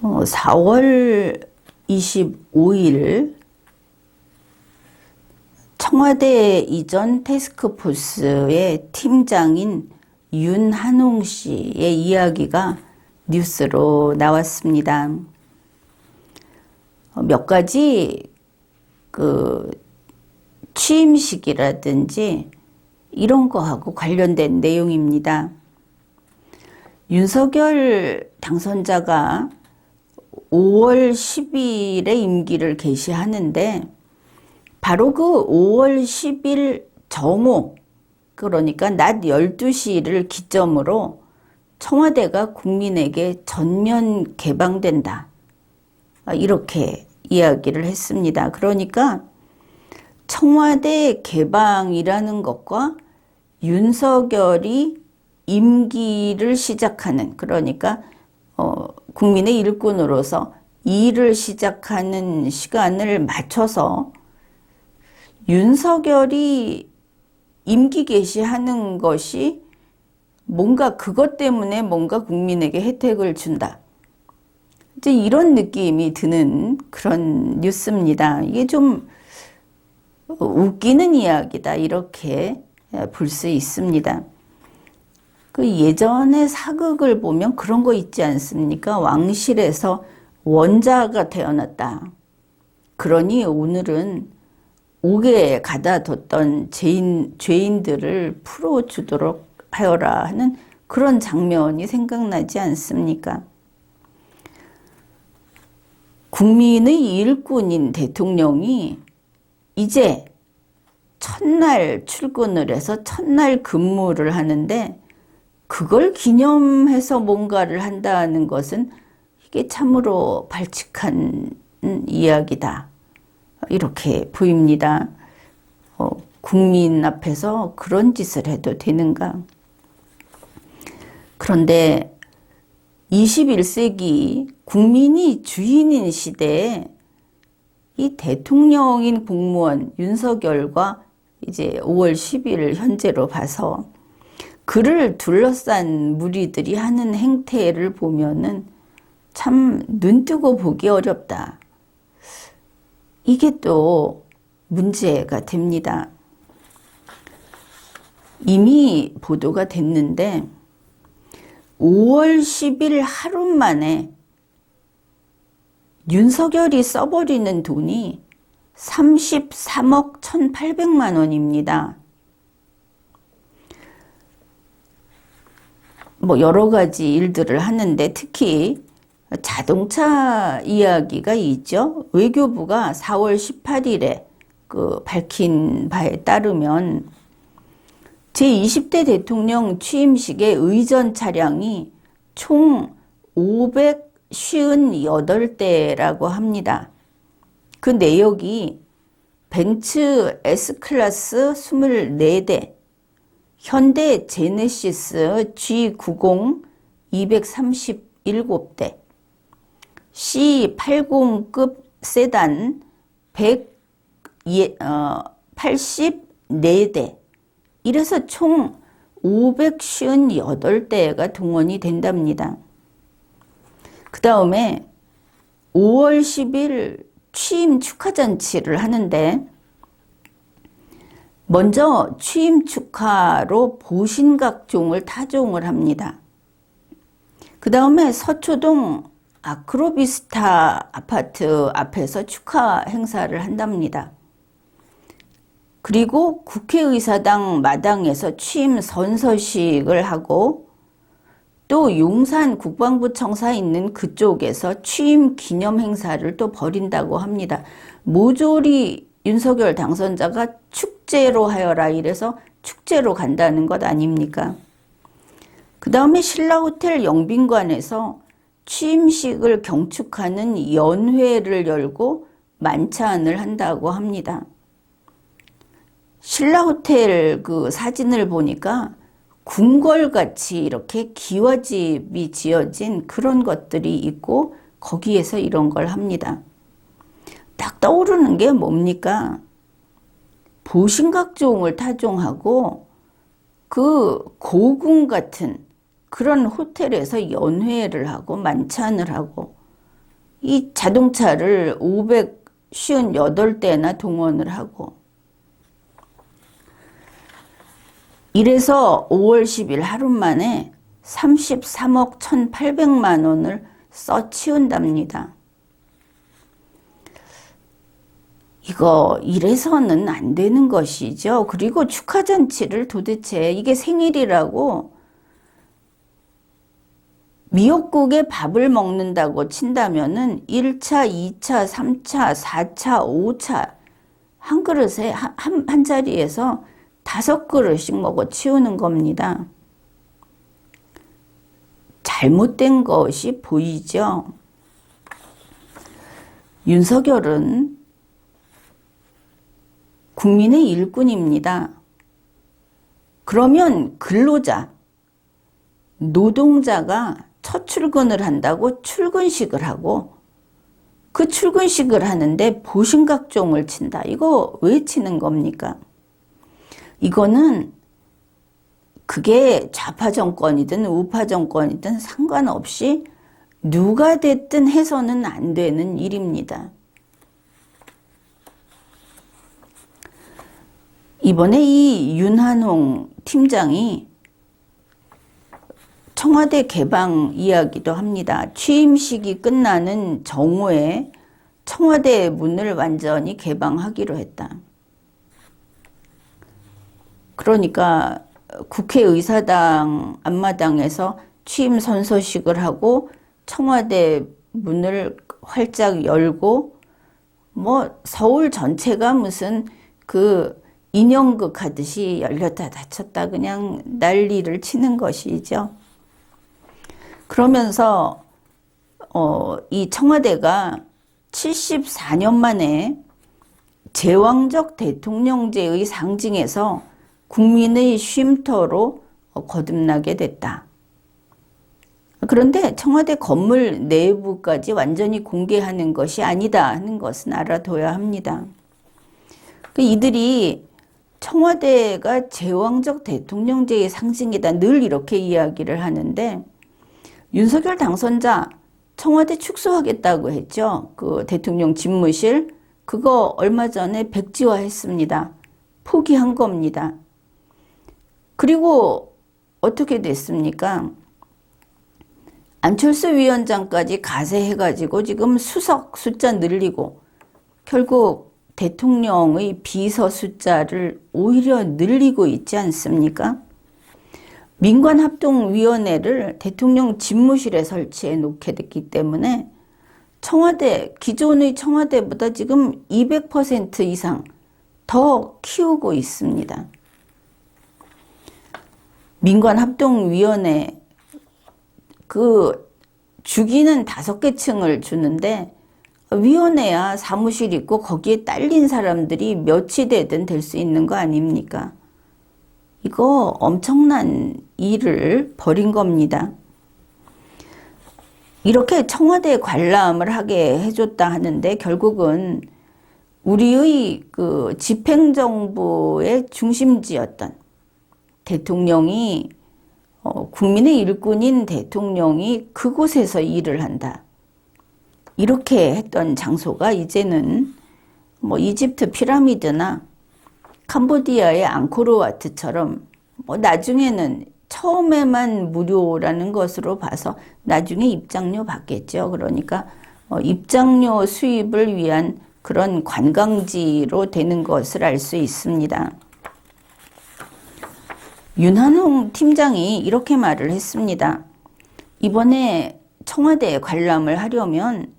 어, 4월 25일 청와대 이전 테스크포스의 팀장인 윤한홍 씨의 이야기가 뉴스로 나왔습니다. 어, 몇 가지 그 취임식이라든지 이런 거하고 관련된 내용입니다. 윤석열 당선자가 5월 10일에 임기를 개시하는데 바로 그 5월 10일 정오 그러니까 낮 12시를 기점으로 청와대가 국민에게 전면 개방된다. 이렇게 이야기를 했습니다. 그러니까 청와대 개방이라는 것과 윤석열이 임기를 시작하는 그러니까 어, 국민의 일꾼으로서 일을 시작하는 시간을 맞춰서 윤석열이 임기 개시하는 것이 뭔가 그것 때문에 뭔가 국민에게 혜택을 준다. 이제 이런 느낌이 드는 그런 뉴스입니다. 이게 좀 웃기는 이야기다. 이렇게 볼 수 있습니다. 그 예전의 사극을 보면 그런 거 있지 않습니까? 왕실에서 원자가 태어났다. 그러니 오늘은 옥에 가다 뒀던 죄인, 죄인들을 풀어주도록 하여라 하는 그런 장면이 생각나지 않습니까? 국민의 일꾼인 대통령이 이제 첫날 출근을 해서 첫날 근무를 하는데 그걸 기념해서 뭔가를 한다는 것은 이게 참으로 발칙한 이야기다. 이렇게 보입니다. 어, 국민 앞에서 그런 짓을 해도 되는가? 그런데 21세기 국민이 주인인 시대에 이 대통령인 공무원 윤석열과 이제 5월 10일 현재로 봐서 그를 둘러싼 무리들이 하는 행태를 보면은 참 눈뜨고 보기 어렵다. 이게 또 문제가 됩니다. 이미 보도가 됐는데 5월 10일 하루 만에 윤석열이 써버리는 돈이 33억 1,800만 원입니다. 뭐 여러 가지 일들을 하는데 특히 자동차 이야기가 있죠. 외교부가 4월 18일에 그 밝힌 바에 따르면 제20대 대통령 취임식의 의전 차량이 총 558대라고 합니다. 그 내역이 벤츠 S클래스 24대, 현대 제네시스 G90 237대, C80급 세단 184대, 이래서 총 558대가 동원이 된답니다. 그 다음에 5월 10일 취임 축하 잔치를 하는데, 먼저 취임 축하로 보신각종을 타종을 합니다. 그 다음에 서초동 아크로비스타 아파트 앞에서 축하 행사를 한답니다. 그리고 국회의사당 마당에서 취임 선서식을 하고 또 용산 국방부 청사 있는 그쪽에서 취임 기념 행사를 또 벌인다고 합니다. 모조리 윤석열 당선자가 축 제로 하여라 이래서 축제로 간다는 것 아닙니까? 그 다음에 신라 호텔 영빈관에서 취임식을 경축하는 연회를 열고 만찬을 한다고 합니다. 신라 호텔 그 사진을 보니까 궁궐같이 이렇게 기와집이 지어진 그런 것들이 있고 거기에서 이런 걸 합니다. 딱 떠오르는 게 뭡니까? 보신각종을 타종하고 그 고궁 같은 그런 호텔에서 연회를 하고 만찬을 하고 이 자동차를 558대나 동원을 하고 이래서 5월 10일 하루 만에 33억 1,800만 원을 써치운답니다. 이거 이래서는 안 되는 것이죠. 그리고 축하 잔치를 도대체 이게 생일이라고 미역국에 밥을 먹는다고 친다면은 1차, 2차, 3차, 4차, 5차 한 그릇에 한, 한, 한 자리에서 다섯 그릇씩 먹어 치우는 겁니다. 잘못된 것이 보이죠. 윤석열은 국민의 일꾼입니다. 그러면 근로자, 노동자가 첫 출근을 한다고 출근식을 하고 그 출근식을 하는데 보신각종을 친다. 이거 왜 치는 겁니까? 이거는 그게 좌파 정권이든 우파 정권이든 상관없이 누가 됐든 해서는 안 되는 일입니다. 이번에 이 윤한홍 팀장이 청와대 개방 이야기도 합니다. 취임식이 끝나는 정오에 청와대 문을 완전히 개방하기로 했다. 그러니까 국회의사당 앞마당에서 취임 선서식을 하고 청와대 문을 활짝 열고 뭐 서울 전체가 무슨 그 인형극 하듯이 열렸다 닫혔다 그냥 난리를 치는 것이죠. 그러면서 어, 이 청와대가 74년 만에 제왕적 대통령제의 상징에서 국민의 쉼터로 거듭나게 됐다. 그런데 청와대 건물 내부까지 완전히 공개하는 것이 아니다 하는 것은 알아둬야 합니다. 그 이들이 청와대가 제왕적 대통령제의 상징이다 늘 이렇게 이야기를 하는데 윤석열 당선자 청와대 축소하겠다고 했죠. 그 대통령 집무실 그거 얼마 전에 백지화했습니다. 포기한 겁니다. 그리고 어떻게 됐습니까? 안철수 위원장까지 가세해가지고 지금 수석 숫자 늘리고 결국 대통령의 비서 숫자를 오히려 늘리고 있지 않습니까? 민관합동위원회를 대통령 집무실에 설치해 놓게 됐기 때문에 청와대, 기존의 청와대보다 지금 200% 이상 더 키우고 있습니다. 민관합동위원회 그 주기는 다섯 개 층을 주는데 위원회야 사무실 있고 거기에 딸린 사람들이 몇이 되든 될 수 있는 거 아닙니까? 이거 엄청난 일을 벌인 겁니다. 이렇게 청와대 관람을 하게 해줬다 하는데 결국은 우리의 그 집행정부의 중심지였던 대통령이 어, 국민의 일꾼인 대통령이 그곳에서 일을 한다. 이렇게 했던 장소가 이제는 뭐 이집트 피라미드나 캄보디아의 앙코르와트처럼 뭐 나중에는 처음에만 무료라는 것으로 봐서 나중에 입장료 받겠죠. 그러니까 어, 입장료 수입을 위한 그런 관광지로 되는 것을 알 수 있습니다. 윤한홍 팀장이 이렇게 말을 했습니다. 이번에 청와대 관람을 하려면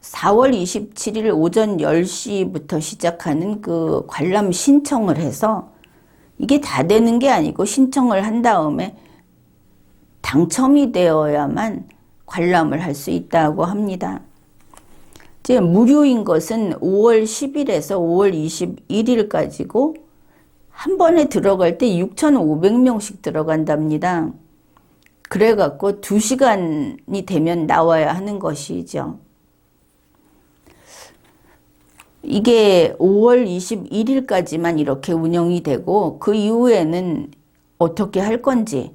4월 27일 오전 10시부터 시작하는 그 관람 신청을 해서 이게 다 되는 게 아니고 신청을 한 다음에 당첨이 되어야만 관람을 할 수 있다고 합니다. 이제 무료인 것은 5월 10일에서 5월 21일까지고 한 번에 들어갈 때 6,500명씩 들어간답니다. 그래갖고 2시간이 되면 나와야 하는 것이죠. 이게 5월 21일까지만 이렇게 운영이 되고 그 이후에는 어떻게 할 건지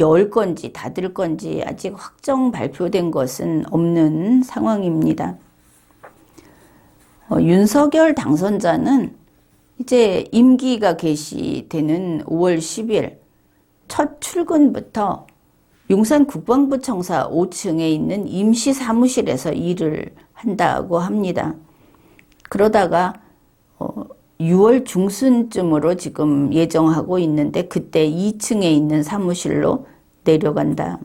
열 건지 닫을 건지 아직 확정 발표된 것은 없는 상황입니다. 어, 윤석열 당선자는 이제 임기가 개시되는 5월 10일 첫 출근부터 용산 국방부 청사 5층에 있는 임시 사무실에서 일을 한다고 합니다. 그러다가 어, 6월 중순쯤으로 지금 예정하고 있는데 그때 2층에 있는 사무실로 내려간다.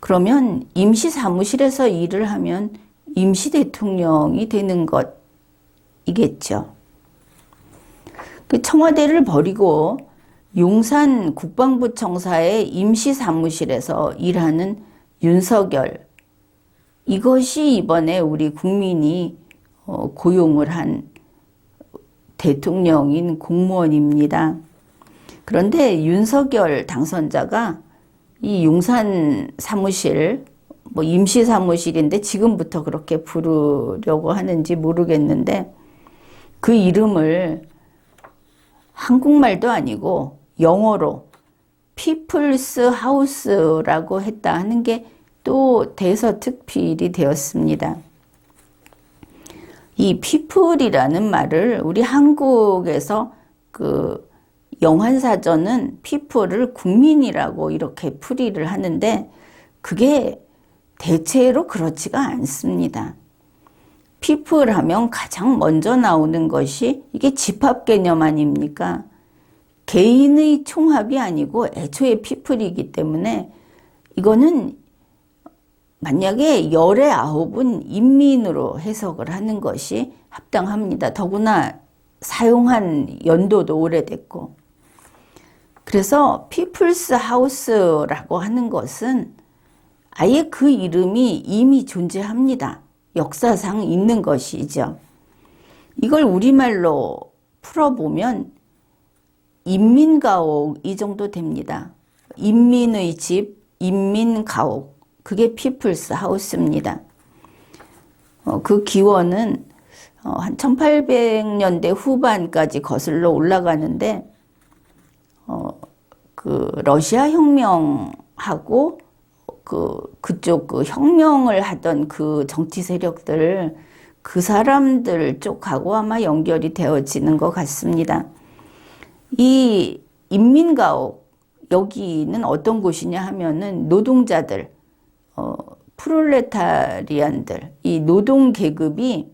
그러면 임시 사무실에서 일을 하면 임시 대통령이 되는 것이겠죠. 그 청와대를 버리고 용산 국방부 청사의 임시 사무실에서 일하는 윤석열. 이것이 이번에 우리 국민이 어, 고용을 한 대통령인 공무원입니다. 그런데 윤석열 당선자가 이 용산 사무실, 뭐 임시 사무실인데 지금부터 그렇게 부르려고 하는지 모르겠는데 그 이름을 한국말도 아니고 영어로 피플스 하우스라고 했다 하는 게 또 대서특필이 되었습니다. 이 피플이라는 말을 우리 한국에서 그 영환사전은 피플을 국민이라고 이렇게 풀이를 하는데 그게 대체로 그렇지가 않습니다. 피플 하면 가장 먼저 나오는 것이 이게 집합 개념 아닙니까? 개인의 총합이 아니고 애초에 피플이기 때문에 이거는 만약에 열의 아홉은 인민으로 해석을 하는 것이 합당합니다. 더구나 사용한 연도도 오래됐고. 그래서 피플스 하우스라고 하는 것은 아예 그 이름이 이미 존재합니다. 역사상 있는 것이죠. 이걸 우리말로 풀어보면 인민가옥 이 정도 됩니다. 인민의 집, 인민가옥. 그게 피플스 하우스입니다. 어, 그 기원은 어, 한 1800년대 후반까지 거슬러 올라가는데 어, 그 러시아 혁명하고 그 그쪽 그 혁명을 하던 그 정치 세력들 그 사람들 쪽하고 아마 연결이 되어지는 것 같습니다. 이 인민가옥 여기는 어떤 곳이냐 하면은 노동자들 어, 프롤레타리안들, 이 노동 계급이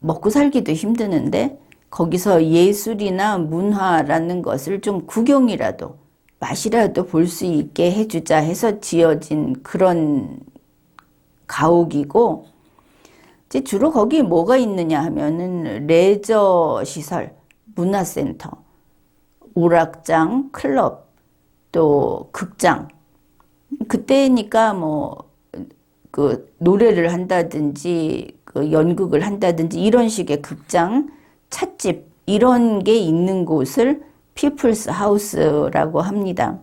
먹고 살기도 힘드는데 거기서 예술이나 문화라는 것을 좀 구경이라도 맛이라도 볼 수 있게 해주자 해서 지어진 그런 가옥이고 이제 주로 거기 뭐가 있느냐 하면은 레저 시설, 문화센터, 오락장, 클럽, 또 극장 그때니까 뭐 그 노래를 한다든지 그 연극을 한다든지 이런 식의 극장, 찻집 이런 게 있는 곳을 피플스 하우스라고 합니다.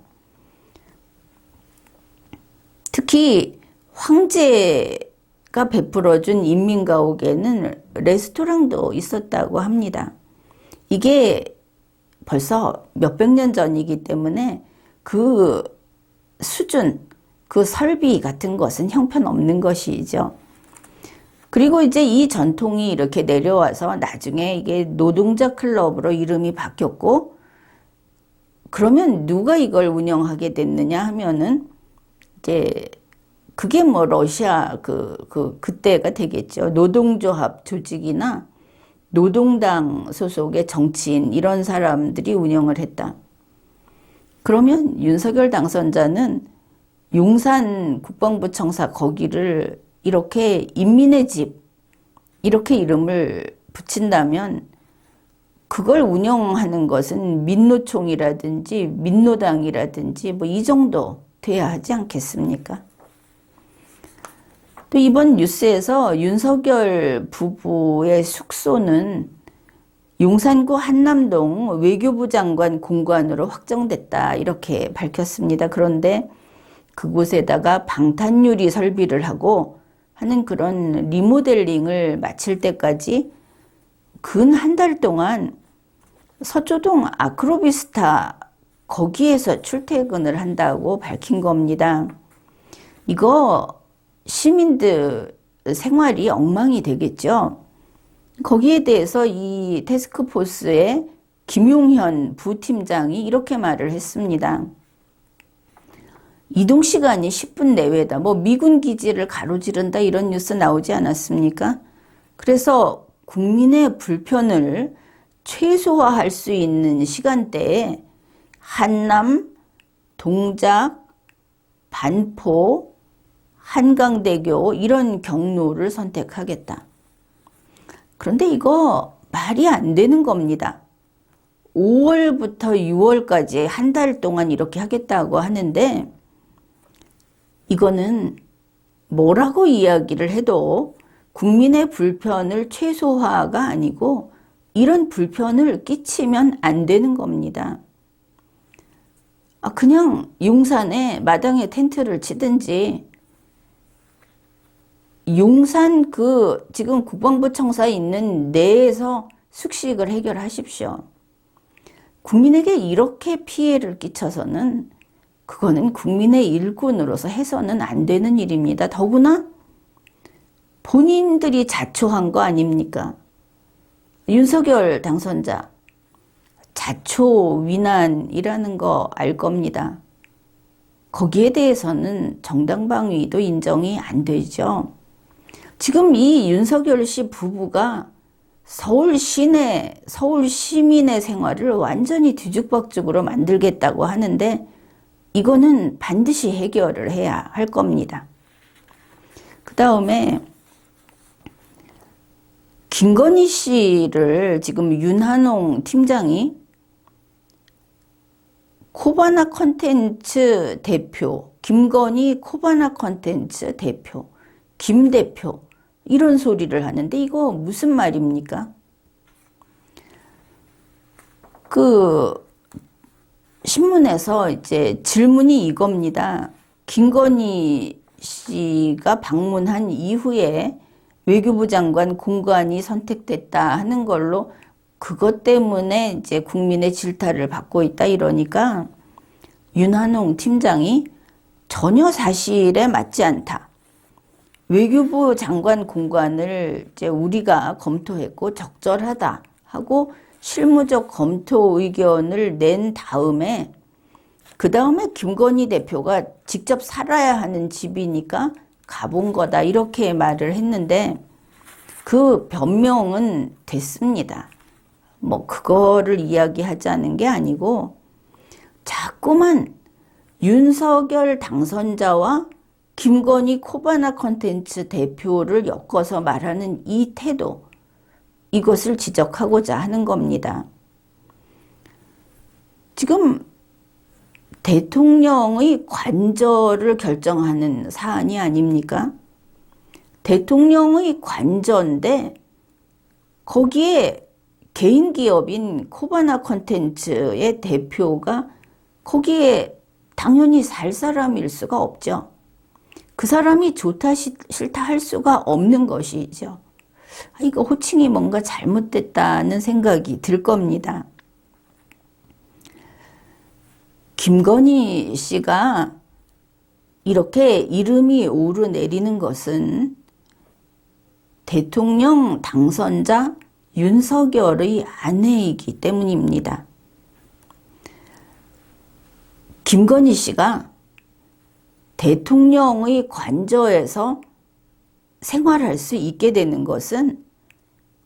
특히 황제가 베풀어준 인민가옥에는 레스토랑도 있었다고 합니다. 이게 벌써 몇백 년 전이기 때문에 그 수준, 그 설비 같은 것은 형편없는 것이죠. 그리고 이제 이 전통이 이렇게 내려와서 나중에 이게 노동자 클럽으로 이름이 바뀌었고, 그러면 누가 이걸 운영하게 됐느냐 하면은, 이제, 그게 뭐 러시아 그, 그, 그때가 되겠죠. 노동조합 조직이나 노동당 소속의 정치인 이런 사람들이 운영을 했다. 그러면 윤석열 당선자는 용산 국방부 청사 거기를 이렇게 인민의 집 이렇게 이름을 붙인다면 그걸 운영하는 것은 민노총이라든지 민노당이라든지 뭐 이 정도 돼야 하지 않겠습니까? 또 이번 뉴스에서 윤석열 부부의 숙소는 용산구 한남동 외교부 장관 공관으로 확정됐다 이렇게 밝혔습니다. 그런데 그곳에다가 방탄유리 설비를 하고 하는 그런 리모델링을 마칠 때까지 근 한 달 동안 서초동 아크로비스타 거기에서 출퇴근을 한다고 밝힌 겁니다. 이거 시민들 생활이 엉망이 되겠죠. 거기에 대해서 이 테스크포스의 김용현 부팀장이 이렇게 말을 했습니다. 이동 시간이 10분 내외다. 뭐 미군 기지를 가로지른다 이런 뉴스 나오지 않았습니까? 그래서 국민의 불편을 최소화할 수 있는 시간대에 한남, 동작, 반포, 한강대교 이런 경로를 선택하겠다. 그런데 이거 말이 안 되는 겁니다. 5월부터 6월까지 한 달 동안 이렇게 하겠다고 하는데 이거는 뭐라고 이야기를 해도 국민의 불편을 최소화가 아니고 이런 불편을 끼치면 안 되는 겁니다. 아, 그냥 용산에 마당에 텐트를 치든지 용산 그 지금 국방부 청사에 있는 내에서 숙식을 해결하십시오. 국민에게 이렇게 피해를 끼쳐서는 그거는 국민의 일꾼으로서 해서는 안 되는 일입니다. 더구나 본인들이 자초한 거 아닙니까? 윤석열 당선자 자초 위난이라는 거 알 겁니다. 거기에 대해서는 정당방위도 인정이 안 되죠. 지금 이 윤석열 씨 부부가 서울 시내, 서울 시민의 생활을 완전히 뒤죽박죽으로 만들겠다고 하는데 이거는 반드시 해결을 해야 할 겁니다. 그 다음에 김건희 씨를 지금 윤한홍 팀장이 코바나 컨텐츠 대표, 김건희 코바나 컨텐츠 대표, 김 대표, 이런 소리를 하는데 이거 무슨 말입니까? 그 신문에서 이제 질문이 이겁니다. 김건희 씨가 방문한 이후에 외교부 장관 공관이 선택됐다 하는 걸로 그것 때문에 이제 국민의 질타를 받고 있다 이러니까 윤한홍 팀장이 전혀 사실에 맞지 않다. 외교부 장관 공관을 이제 우리가 검토했고 적절하다 하고 실무적 검토 의견을 낸 다음에 그 다음에 김건희 대표가 직접 살아야 하는 집이니까 가본 거다 이렇게 말을 했는데 그 변명은 됐습니다. 뭐 그거를 이야기하자는 게 아니고 자꾸만 윤석열 당선자와 김건희 코바나 컨텐츠 대표를 엮어서 말하는 이 태도, 이것을 지적하고자 하는 겁니다. 지금 대통령의 관저를 결정하는 사안이 아닙니까? 대통령의 관저인데 거기에 개인 기업인 코바나 컨텐츠의 대표가 거기에 당연히 살 사람일 수가 없죠. 그 사람이 좋다 싫다 할 수가 없는 것이죠. 아, 이거 호칭이 뭔가 잘못됐다는 생각이 들 겁니다. 김건희 씨가 이렇게 이름이 오르내리는 것은 대통령 당선자 윤석열의 아내이기 때문입니다. 김건희 씨가 대통령의 관저에서 생활할 수 있게 되는 것은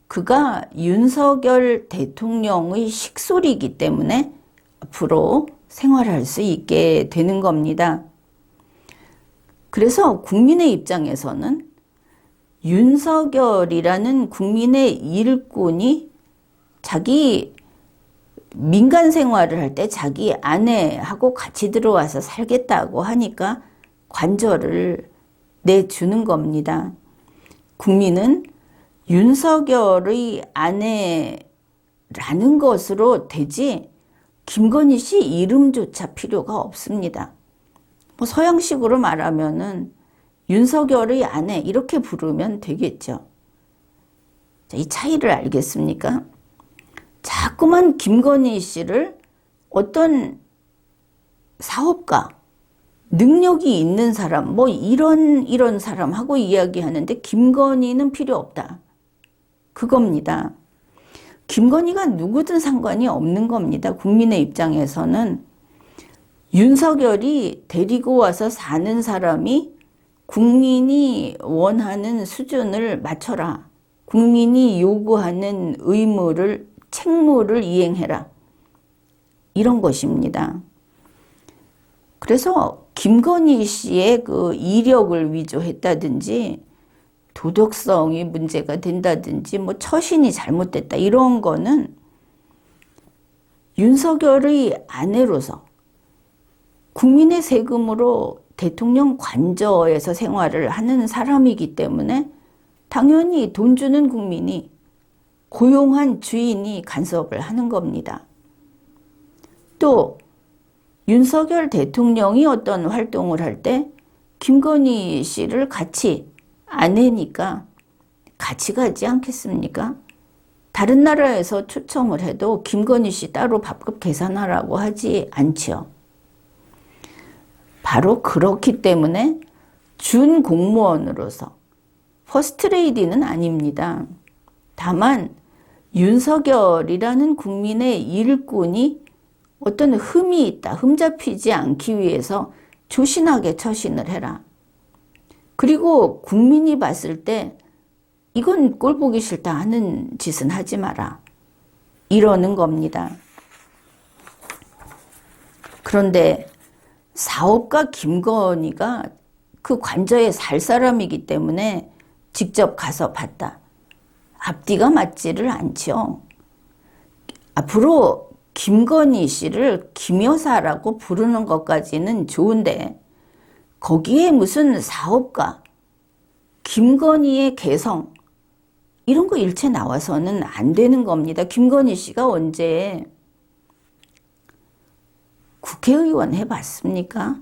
그가 윤석열 대통령의 식솔이기 때문에 앞으로 생활할 수 있게 되는 겁니다. 그래서 국민의 입장에서는 윤석열이라는 국민의 일꾼이 자기 민간 생활을 할 때 자기 아내하고 같이 들어와서 살겠다고 하니까 관절을 내주는 겁니다. 국민은 윤석열의 아내라는 것으로 되지 김건희 씨 이름조차 필요가 없습니다. 뭐 서양식으로 말하면은 윤석열의 아내 이렇게 부르면 되겠죠. 이 차이를 알겠습니까? 자꾸만 김건희 씨를 어떤 사업가, 능력이 있는 사람, 뭐 이런 이런 사람하고 이야기하는데 김건희는 필요 없다. 그겁니다. 김건희가 누구든 상관이 없는 겁니다. 국민의 입장에서는 윤석열이 데리고 와서 사는 사람이 국민이 원하는 수준을 맞춰라. 국민이 요구하는 의무를, 책무를 이행해라. 이런 것입니다. 그래서 김건희 씨의 그 이력을 위조했다든지 도덕성이 문제가 된다든지 뭐 처신이 잘못됐다 이런 거는 윤석열의 아내로서 국민의 세금으로 대통령 관저에서 생활을 하는 사람이기 때문에 당연히 돈 주는 국민이 고용한 주인이 간섭을 하는 겁니다. 또 윤석열 대통령이 어떤 활동을 할 때 김건희 씨를 같이 아내니까 같이 가지 않겠습니까? 다른 나라에서 초청을 해도 김건희 씨 따로 밥값 계산하라고 하지 않지요. 바로 그렇기 때문에 준 공무원으로서 퍼스트레이디는 아닙니다. 다만 윤석열이라는 국민의 일꾼이 어떤 흠이 있다, 흠 잡히지 않기 위해서 조신하게 처신을 해라. 그리고 국민이 봤을 때 이건 꼴 보기 싫다 하는 짓은 하지 마라. 이러는 겁니다. 그런데 사업가 김건희가 그 관저에 살 사람이기 때문에 직접 가서 봤다. 앞뒤가 맞지를 않죠. 앞으로 김건희 씨를 김여사라고 부르는 것까지는 좋은데 거기에 무슨 사업가, 김건희의 개성, 이런 거 일체 나와서는 안 되는 겁니다. 김건희 씨가 언제 국회의원 해봤습니까?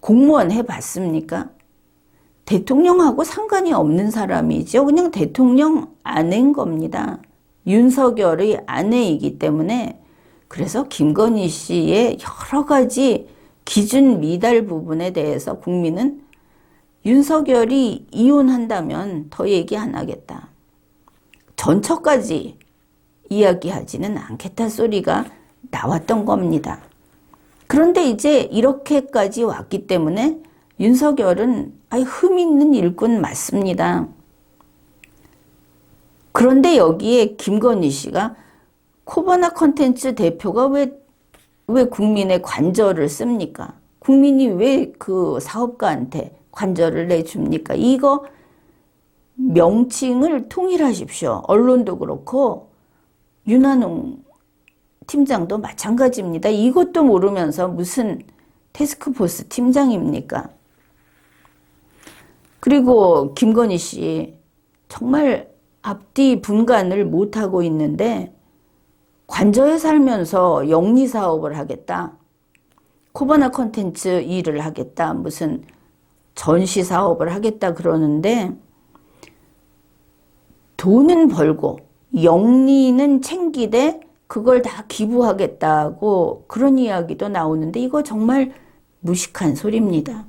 공무원 해봤습니까? 대통령하고 상관이 없는 사람이죠. 그냥 대통령 아내인 겁니다. 윤석열의 아내이기 때문에 그래서 김건희 씨의 여러 가지 기준 미달 부분에 대해서 국민은 윤석열이 이혼한다면 더 얘기 안 하겠다. 전처까지 이야기하지는 않겠다 소리가 나왔던 겁니다. 그런데 이제 이렇게까지 왔기 때문에 윤석열은 아이 흠 있는 일꾼 맞습니다. 그런데 여기에 김건희 씨가 코바나 컨텐츠 대표가 왜, 왜 국민의 관절을 씁니까? 국민이 왜 그 사업가한테 관절을 내줍니까? 이거 명칭을 통일하십시오. 언론도 그렇고, 윤한홍 팀장도 마찬가지입니다. 이것도 모르면서 무슨 테스크포스 팀장입니까? 그리고 김건희 씨 정말 앞뒤 분간을 못하고 있는데 관저에 살면서 영리 사업을 하겠다. 코바나 컨텐츠 일을 하겠다. 무슨 전시 사업을 하겠다 그러는데 돈은 벌고 영리는 챙기되 그걸 다 기부하겠다고 그런 이야기도 나오는데 이거 정말 무식한 소리입니다.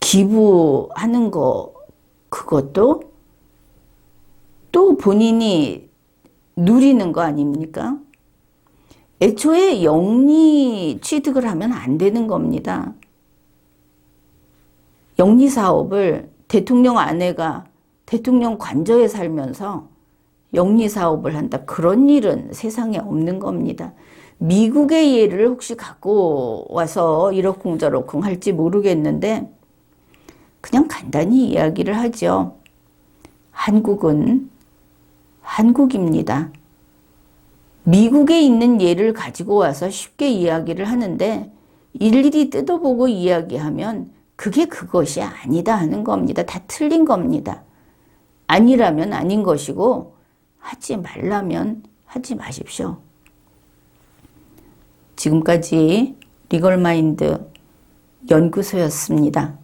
기부하는 거 그것도 또 본인이 누리는 거 아닙니까? 애초에 영리 취득을 하면 안 되는 겁니다. 영리 사업을 대통령 아내가 대통령 관저에 살면서 영리 사업을 한다. 그런 일은 세상에 없는 겁니다. 미국의 예를 혹시 갖고 와서 이러쿵저러쿵 할지 모르겠는데 그냥 간단히 이야기를 하죠. 한국은 한국입니다. 미국에 있는 예를 가지고 와서 쉽게 이야기를 하는데 일일이 뜯어보고 이야기하면 그게 그것이 아니다 하는 겁니다. 다 틀린 겁니다. 아니라면 아닌 것이고 하지 말라면 하지 마십시오. 지금까지 리걸마인드 연구소였습니다.